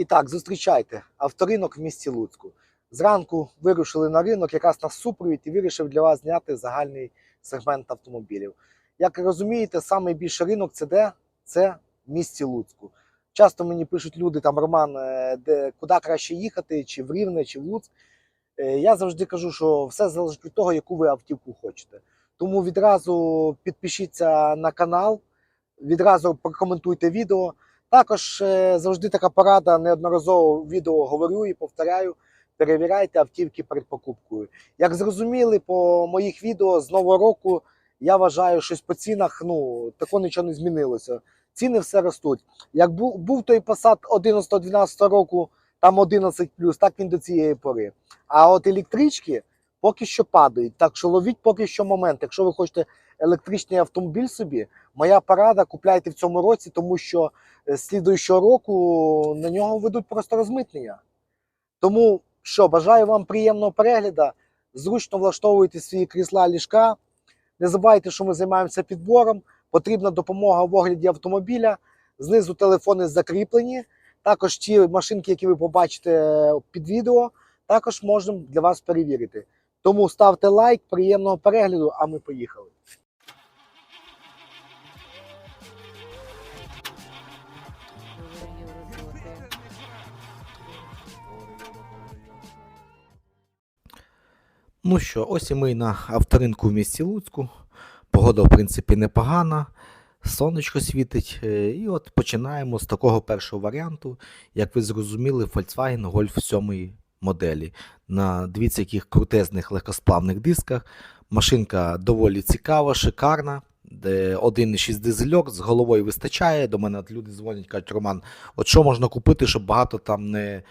І так, зустрічайте авторинок в місті Луцьку. Зранку вирушили на ринок, якраз на супровід і вирішив для вас зняти загальний сегмент автомобілів. Як розумієте, найбільший ринок це де? Це в місті Луцьку. Часто мені пишуть люди там Роман, е, де куди краще їхати, чи в Рівне, чи в Луцьк. Е, Я завжди кажу, що все залежить від того, яку ви автівку хочете. Тому відразу підпишіться на канал, відразу прокоментуйте відео. Також е, завжди така порада, неодноразово відео говорю і повторяю. Перевіряйте автівки перед покупкою. Як зрозуміли по моїх відео з нового року, я вважаю, щось по цінах ну тако нічого не змінилося. Ціни все ростуть. Як був, був той Passat 11-12 року, там 11 так він до цієї пори. А от електрички поки що падають. Так що ловіть поки що момент. Якщо ви хочете електричний автомобіль собі, моя порада купляйте в цьому році, тому що е, слідуючого року на нього ведуть просто розмитнення. Тому що, бажаю вам приємного перегляду, зручно влаштовуйте свої крісла ліжка. Не забувайте, що ми займаємося підбором. Потрібна допомога в огляді автомобіля. Знизу телефони закріплені. Також ті машинки, які ви побачите під відео, також можемо для вас перевірити. Тому ставте лайк, приємного перегляду, а ми поїхали. Ну що, ось і ми на авторинку в місті Луцьку. Погода, в принципі, непогана, сонечко світить. е, І от починаємо з такого першого варіанту, як ви зрозуміли, Volkswagen Golf 7 моделі. На дивіться, яких крутезних легкосплавних дисках. Машинка доволі цікава, шикарна. Де 1,6 дизельок з головою вистачає. До мене люди дзвонять, кажуть, Роман, от що можна купити, щоб багато там не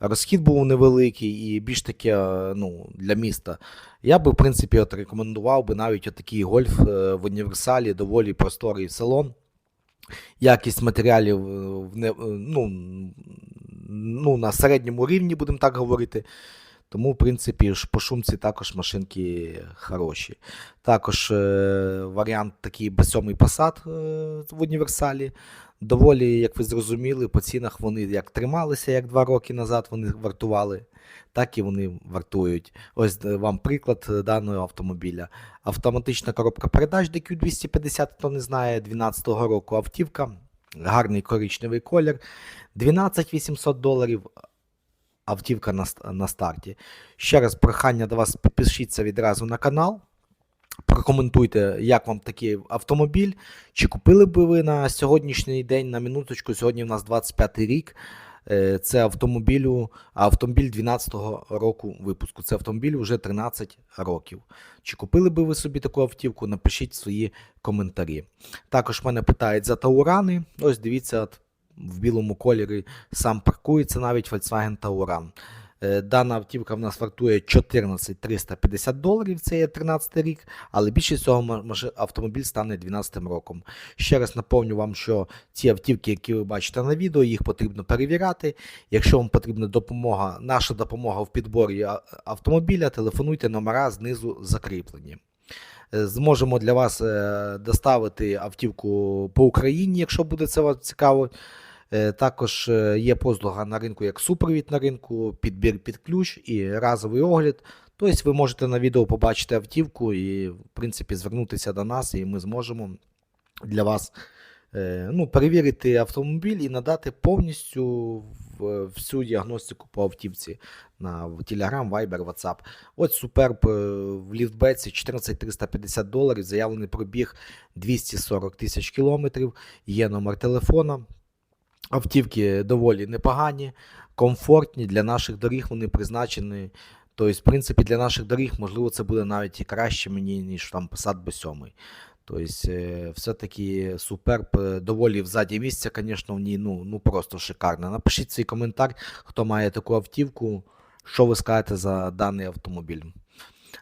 розхід був невеликий і більш таке е, ну, для міста. Я би, в принципі, от рекомендував би навіть такий гольф е, в універсалі, доволі просторий салон. Якість матеріалів е, ну, ну, на середньому рівні, будемо так говорити. Тому, в принципі, по шумці також машинки хороші. Також е, варіант такий B7 Passat е, в універсалі. Доволі, як ви зрозуміли, по цінах вони як трималися, як два роки назад вони вартували, так і вони вартують. Ось е, вам приклад даного автомобіля. Автоматична коробка передач DQ250, хто не знає, 12-го року автівка, гарний коричневий колір, 12 800 доларів. Автівка на, на старті. Ще раз прохання до вас підпишіться відразу на канал. Прокоментуйте, як вам такий автомобіль. Чи купили би ви на сьогоднішній день, на минуточку, сьогодні у нас 25 рік. Е, Це автомобілю, автомобіль 12-го року випуску. Це автомобіль вже 13 років. Чи купили би ви собі таку автівку? Напишіть свої коментарі. Також мене питають за таурани. Ось дивіться, в білому кольорі сам паркується навіть Volkswagen Tauran. Е, Дана автівка в нас вартує 14 350 доларів, це є 13 рік, але більше цього автомобіль стане 12 роком. Ще раз напомню вам, що ці автівки, які ви бачите на відео, їх потрібно перевіряти. Якщо вам потрібна допомога, наша допомога в підборі автомобіля, телефонуйте номера знизу закріплені. Е, Зможемо для вас е, доставити автівку по Україні, якщо буде це вас цікаво. Е, Також е, є послуга на ринку як супровід на ринку, підбір під ключ і разовий огляд. Тобто ви можете на відео побачити автівку і, в принципі, звернутися до нас, і ми зможемо для вас е, ну, перевірити автомобіль і надати повністю всю діагностику по автівці на Telegram, Viber, WhatsApp. От Суперб в ліфтбеці 14350 доларів, заявлений пробіг 240 тисяч кілометрів, є номер телефона. Автівки доволі непогані, комфортні для наших доріг вони призначені. Тобто, в принципі, для наших доріг, можливо, це буде навіть і краще мені, ніж там Passat B7. Тобто, е, все-таки суперб, е, доволі взаді місця, звісно, в ній ну, ну просто шикарно. Напишіть свій коментар, хто має таку автівку, що ви скажете за даний автомобіль.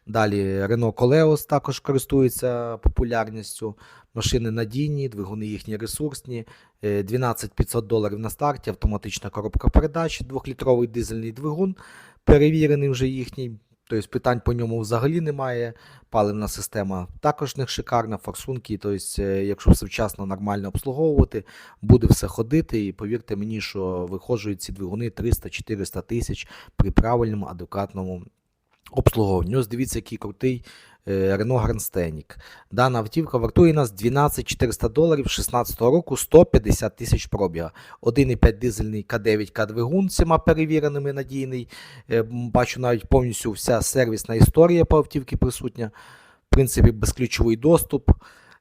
Далі Renault Coleos також користується популярністю. Машини надійні, двигуни їхні ресурсні. Е, 12 500 доларів на старті, автоматична коробка передач, 2-літровий дизельний двигун, перевірений вже їхній. Тобто питань по ньому взагалі немає. Паливна система також них шикарна, форсунки. Тобто, е, якщо все вчасно нормально обслуговувати, буде все ходити. І повірте мені, що виходжують ці двигуни 300-400 тисяч при правильному, адекватному обслуговуванні. Ось дивіться, який крутий е, Renault Grand. Дана автівка вартує нас 12 400 доларів 16 року 150 тисяч пробіга. 1,5 дизельний К9 К-двигун всіма перевіреними надійний. Е, Бачу навіть повністю вся сервісна історія по автівці присутня. В принципі, безключовий доступ.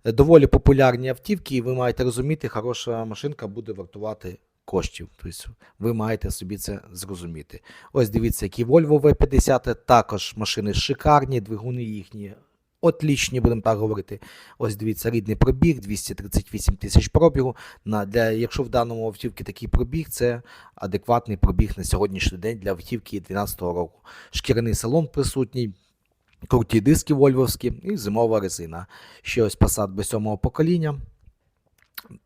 Е, Доволі популярні автівки, і ви маєте розуміти, хороша машинка буде вартувати коштів. Тобто ви маєте собі це зрозуміти. Ось дивіться, які Volvo V50, також машини шикарні, двигуни їхні отлічні, будемо так говорити. Ось дивіться, рідний пробіг, 238 тисяч пробігу. На, для, якщо в даному автівці такий пробіг, це адекватний пробіг на сьогоднішній день для автівки 2012 року. Шкіряний салон присутній. Круті диски вольвовські і зимова резина. Ще ось Passat без сьомого покоління.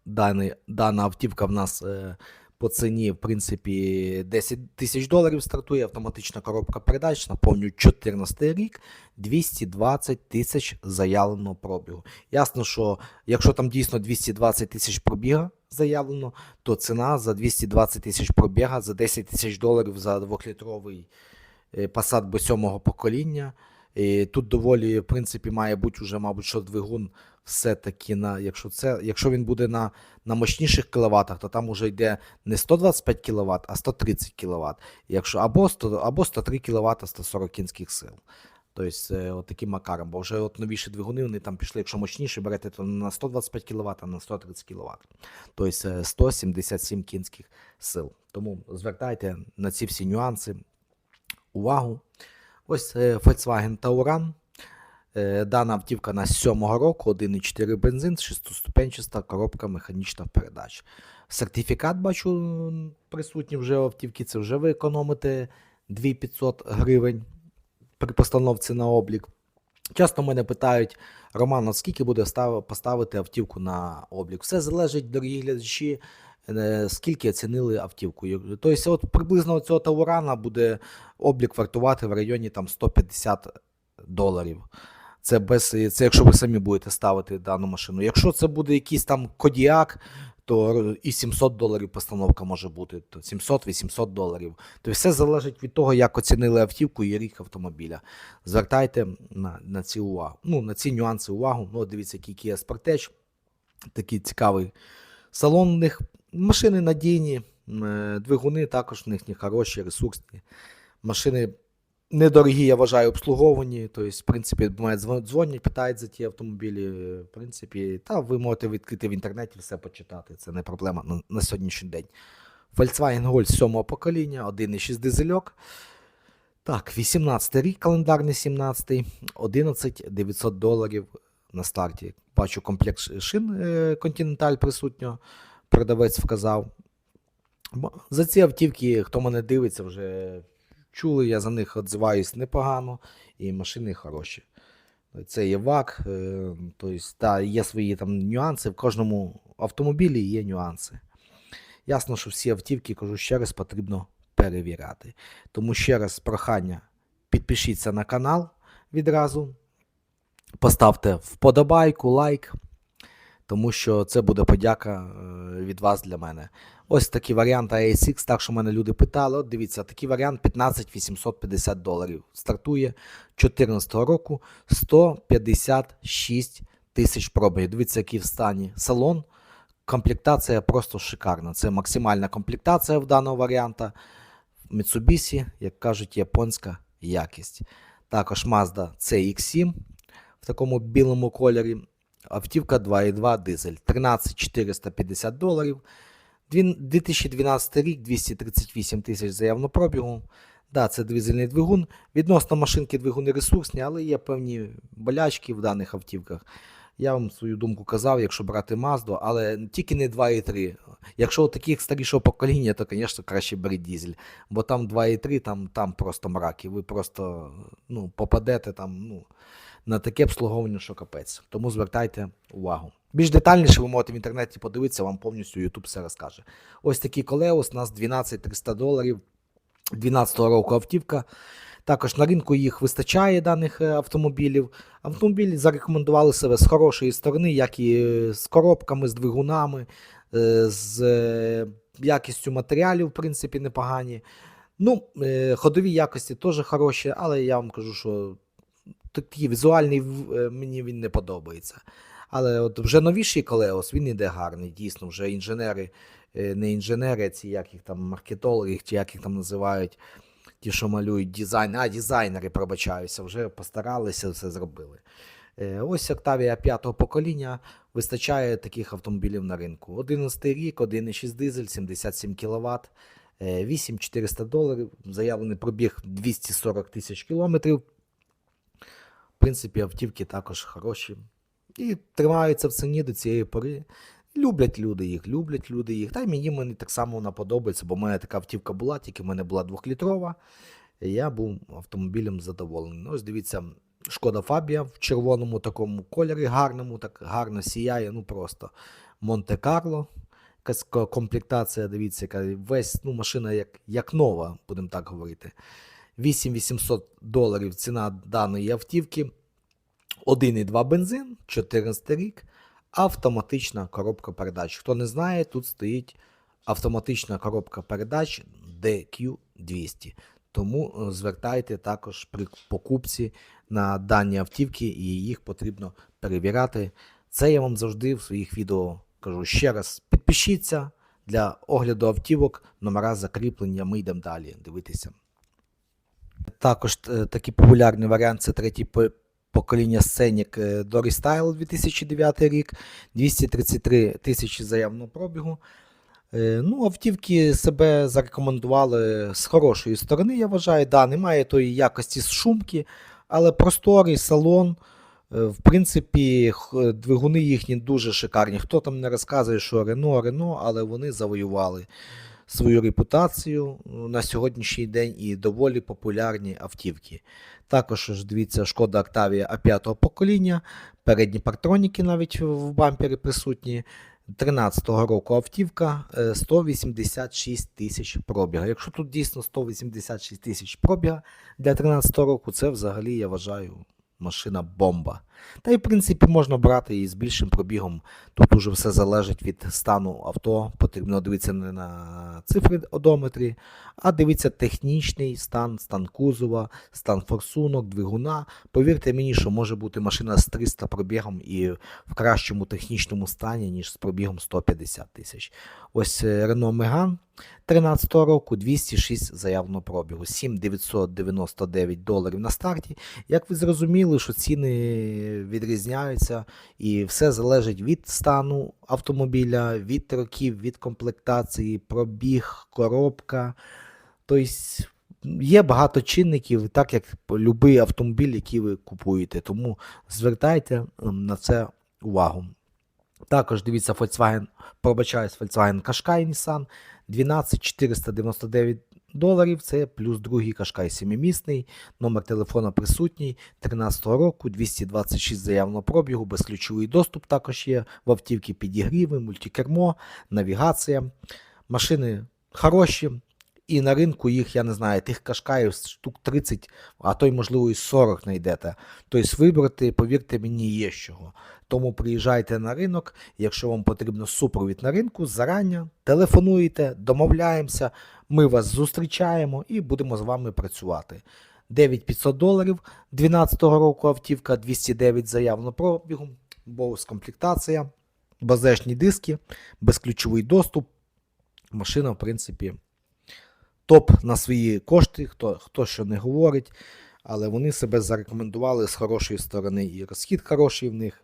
Даний, дана автівка в нас е, по ціні, в принципі, 10 тисяч доларів стартує, автоматична коробка передач, наповнюю 14 рік, 220 тисяч заявленого пробігу. Ясно, що якщо там дійсно 220 тисяч пробіга заявлено, то ціна за 220 тисяч пробіга, за 10 тисяч доларів за 2-літровий е, Passat без сьомого покоління. І тут доволі, в принципі, має бути вже, мабуть, що двигун все-таки на, якщо це, якщо він буде на, на мощніших кіловатах, то там уже йде не 125 кВт, а 130 кВт. Якщо, або, 100, або 103 кВт, 140 кінських сил. Тобто, е, от таким макаром. Бо вже от новіші двигуни, вони там пішли, якщо мощніше берете, то на 125 кВт, а на 130 кВт. Тобто е, 177 кінських сил. Тому звертайте на ці всі нюанси увагу. Ось е, Volkswagen Tauran. Е, Дана автівка на 7-го року, 1,4 бензин, 6-ступенчаста коробка механічних передач. Сертифікат бачу присутній вже в автівці. Це вже ви економите 2500 гривень при постановці на облік. Часто мене питають, Роман, от скільки буде поставити автівку на облік? Все залежить, дорогі глядачі, е, скільки оцінили автівку. Тобто, от приблизно цього Таурана буде облік вартувати в районі там 150 доларів. Це без це якщо ви самі будете ставити дану машину. Якщо це буде якийсь там Кодіак, то і 700 доларів постановка може бути, то 700-800 доларів. Тобто все залежить від того, як оцінили автівку і рік автомобіля. Звертайте на, на ці увагу. Ну, на ці нюанси увагу. Ну, дивіться, який Kia Sportage. Такий цікавий салон у них. Машини надійні, е, двигуни також в них не хороші, ресурсні. Машини недорогі, я вважаю, обслуговані. Тобто, в принципі, мене дзвонять, питають за ті автомобілі. В принципі, та ви можете відкрити в інтернеті все почитати. Це не проблема на, на сьогоднішній день. Volkswagen Golf 7 покоління, 1,6 дизельок. Так, 18 й рік, календарний 17-й, 11 900 доларів на старті. Бачу комплект шин е, Continental присутньо, продавець вказав. За ці автівки, хто мене дивиться, вже чули, я за них відзиваюсь непогано, і машини хороші. Це є ВАК, е, тобто, та, є свої там нюанси, в кожному автомобілі є нюанси. Ясно, що всі автівки, кажу ще раз, потрібно перевіряти. Тому ще раз прохання, підпишіться на канал відразу, поставте вподобайку, лайк, тому що це буде подяка е, від вас для мене. Ось такий варіант ASX, так що мене люди питали. От дивіться, такий варіант 15 850 доларів. Стартує 2014 року 156 тисяч пробігів. Дивіться, який в стані салон. Комплектація просто шикарна. Це максимальна комплектація в даного варіанта. Mitsubishi, як кажуть, японська якість. Також Mazda CX7 в такому білому кольорі. Автівка 2.2 дизель. 13 450 доларів. 2012 рік 238 тисяч заявно пробігу. Да, це дизельний двигун. Відносно машинки двигуни ресурсні, але є певні болячки в даних автівках. Я вам свою думку казав, якщо брати Mazda, але тільки не 2,3. Якщо у таких старішого покоління, то, звісно, краще беріть дізель. Бо там 2,3, там, там просто мрак, і ви просто ну, попадете там, ну, на таке обслуговування, що капець. Тому звертайте увагу. Більш детальніше ви можете в інтернеті подивитися, вам повністю YouTube все розкаже. Ось такий колеус, у нас 12 300 доларів. 12 року автівка. Також на ринку їх вистачає даних е, автомобілів. Автомобілі зарекомендували себе з хорошої сторони, як і е, з коробками, з двигунами, е, з якістю матеріалів, в принципі, непогані. Ну, ходові якості теж хороші, але я вам кажу, що такий візуальний е, мені він не подобається. Але от вже новіший Колеос, він іде гарний, дійсно, вже інженери, е, не інженери, ці як їх там маркетологи, чи як їх там називають, ті, що малюють дизайн, а дизайнери, пробачаюся, вже постаралися, все зробили. Е, Ось Octavia п'ятого покоління вистачає таких автомобілів на ринку. 11 рік, 1,6 дизель, 77 кВт, 8400 доларів, заявлений пробіг 240 тисяч кілометрів. В принципі, автівки також хороші. І тримаються в ціні до цієї пори. Люблять люди їх, люблять люди їх. Та й мені мені так само вона подобається, бо в мене така автівка була, тільки в мене була двохлітрова. Я був автомобілем задоволений. Ну, Ось дивіться, шкода Фабія в червоному такому кольорі, гарному, так гарно сіяє, ну просто Монте-Карло. Якась комплектація, дивіться, яка весь, ну, машина як, як нова, будемо так говорити. 8800 доларів ціна даної автівки. 1,2 бензин, 14 рік, автоматична коробка передач. Хто не знає, тут стоїть автоматична коробка передач DQ200. Тому е, звертайте також при покупці на дані автівки і їх потрібно перевіряти. Це я вам завжди в своїх відео кажу ще раз. Підпишіться для огляду автівок, номера закріплення. Ми йдемо далі дивитися. Також е, такий популярний варіант це третій покоління е, Dory Style 2009 рік, 233 тисячі заявного пробігу. Е, Ну, автівки себе зарекомендували з хорошої сторони, я вважаю. Да, немає тої якості з шумки, але просторий салон. Е, В принципі, двигуни їхні дуже шикарні. Хто там не розказує, що Рено, Рено, але вони завоювали свою репутацію е, на сьогоднішній день і доволі популярні автівки. Також дивіться, шкода Octavia А5 покоління, передні партроніки навіть в бампері присутні. 13-го року автівка е, 186 тисяч пробіга. Якщо тут дійсно 186 тисяч пробіга для 13-го року, це взагалі я вважаю машина бомба. Та й в принципі можна брати і з більшим пробігом. Тут уже все залежить від стану авто. Потрібно дивитися не на цифри одометрі, а дивитися технічний стан, стан кузова, стан форсунок, двигуна. Повірте мені, що може бути машина з 300 пробігом і в кращому технічному стані, ніж з пробігом 150 тисяч. Ось е, Renault Megane 13 року 206 заявного пробігу, 7999 доларів на старті. Як ви зрозуміли, що ціни відрізняються, і все залежить від стану автомобіля, від років, від комплектації, пробіг, коробка. Тобто є багато чинників, так як будь-який автомобіль, який ви купуєте. Тому звертайте ем, на це увагу. Також дивіться Volkswagen, пробачаюсь, Volkswagen Qashqai Nissan 12499 доларів. Це плюс другий кашкай сімімісний, Номер телефона присутній. 13 року, 226 заявного пробігу, безключовий доступ також є в автівки підігріви, мультикермо, навігація. Машини хороші. І на ринку їх, я не знаю, тих кашкаїв штук 30, а то й, можливо, і 40 знайдете. Тобто вибрати, повірте мені, є чого. Тому приїжджайте на ринок, якщо вам потрібно супровід на ринку, зарані телефонуєте, домовляємося, ми вас зустрічаємо і будемо з вами працювати. 9500 доларів 12 року автівка, 209 заявно пробігу, боус комплектація, базешні диски, безключовий доступ. Машина, в принципі, топ на свої кошти, хто, хто що не говорить, але вони себе зарекомендували з хорошої сторони, і розхід хороший в них.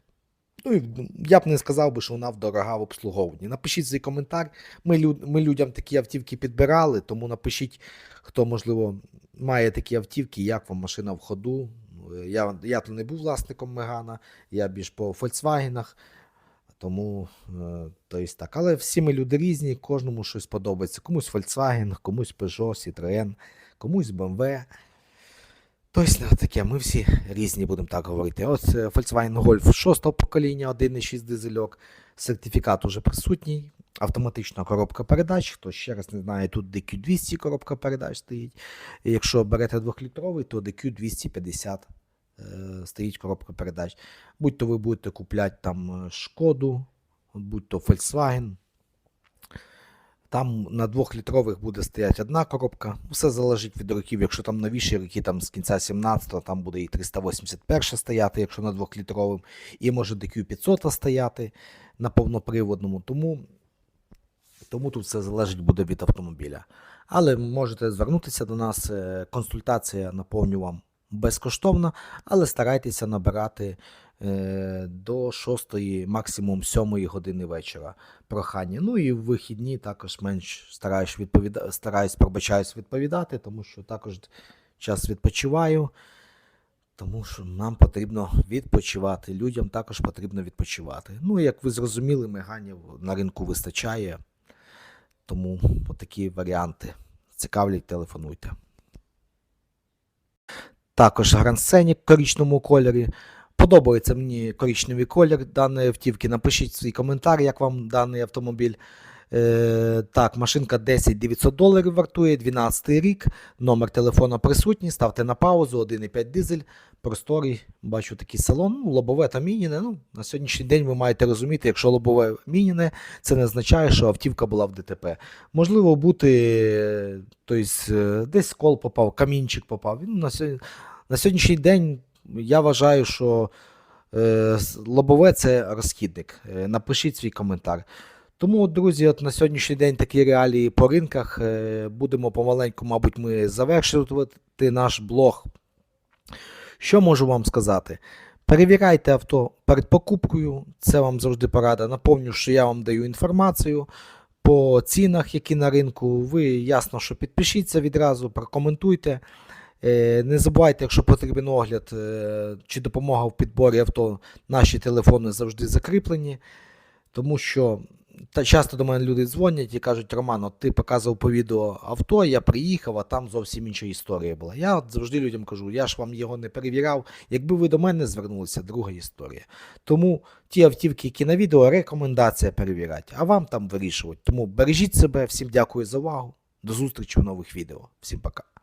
Ну, і я б не сказав би, що вона дорога в обслуговуванні. Напишіть свій коментар. Ми, лю- ми людям такі автівки підбирали, тому напишіть, хто, можливо, має такі автівки, як вам машина в ходу. Е, Я, я то не був власником Мегана, я більш по Volkswagen. Тому, е, то так. Але всі ми люди різні, кожному щось подобається. Комусь Volkswagen, комусь Peugeot, Citroën, комусь BMW. Тобто таке, ми всі різні, будемо так говорити. Ось е, Volkswagen Golf 6 покоління, 1,6 дизельок. Сертифікат уже присутній. автоматична коробка передач. Хто ще раз не знає, тут DQ200 коробка передач стоїть. Якщо берете 2-літровий, то DQ250 е, стоїть коробка передач. Будь то ви будете купляти там е, шкоду, будь то Volkswagen. Там на 2-літрових буде стояти одна коробка. Все залежить від років. Якщо там новіші роки, там з кінця 17-го, там буде і 381 стояти, якщо на 2-літровим, і може DQ500 стояти на повноприводному. Тому, тому тут все залежить буде від автомобіля. Але можете звернутися до нас. е, Консультація наповню вам безкоштовна, але старайтеся набирати е, до 6, максимум 7 години вечора прохання. Ну і в вихідні також менш стараюсь відповіда... стараюсь, пробачаюсь відповідати, тому що також час відпочиваю. Тому що нам потрібно відпочивати. Людям також потрібно відпочивати. Ну, як ви зрозуміли, меганів на ринку вистачає. Тому такі варіанти. Цікавлять, телефонуйте. Також гранд-сцені в коричному кольорі. Подобається мені коричневий колір даної автівки. Напишіть свій коментар, як вам даний автомобіль. Е, так, машинка 10 900 доларів вартує, 12 рік. Номер телефона присутній. Ставте на паузу, 1,5 дизель, просторий. Бачу такий салон. Ну, лобове та мініне. Ну, на сьогоднішній день ви маєте розуміти, якщо лобове мініне, це не означає, що автівка була в ДТП. Можливо, бути тобто, десь скол попав, камінчик попав. Ну, на, сьогодні, на сьогоднішній день я вважаю, що е, лобове це розхідник. Напишіть свій коментар. Тому, друзі, от на сьогоднішній день такі реалії по ринках. Е, Будемо помаленьку, мабуть, ми завершувати наш блог. Що можу вам сказати? Перевіряйте авто перед покупкою, це вам завжди порада. Напомню, що я вам даю інформацію по цінах, які на ринку. Ви ясно, що підпишіться відразу, прокоментуйте. Е, Не забувайте, якщо потрібен огляд е, чи допомога в підборі авто, наші телефони завжди закріплені. Тому що та часто до мене люди дзвонять і кажуть: Роман, от ти показував по відео авто, я приїхав, а там зовсім інша історія була. Я от завжди людям кажу, я ж вам його не перевіряв. Якби ви до мене звернулися, друга історія. Тому ті автівки, які на відео, рекомендація перевіряти, а вам там вирішувати. Тому бережіть себе, всім дякую за увагу. До зустрічі в нових відео. Всім пока.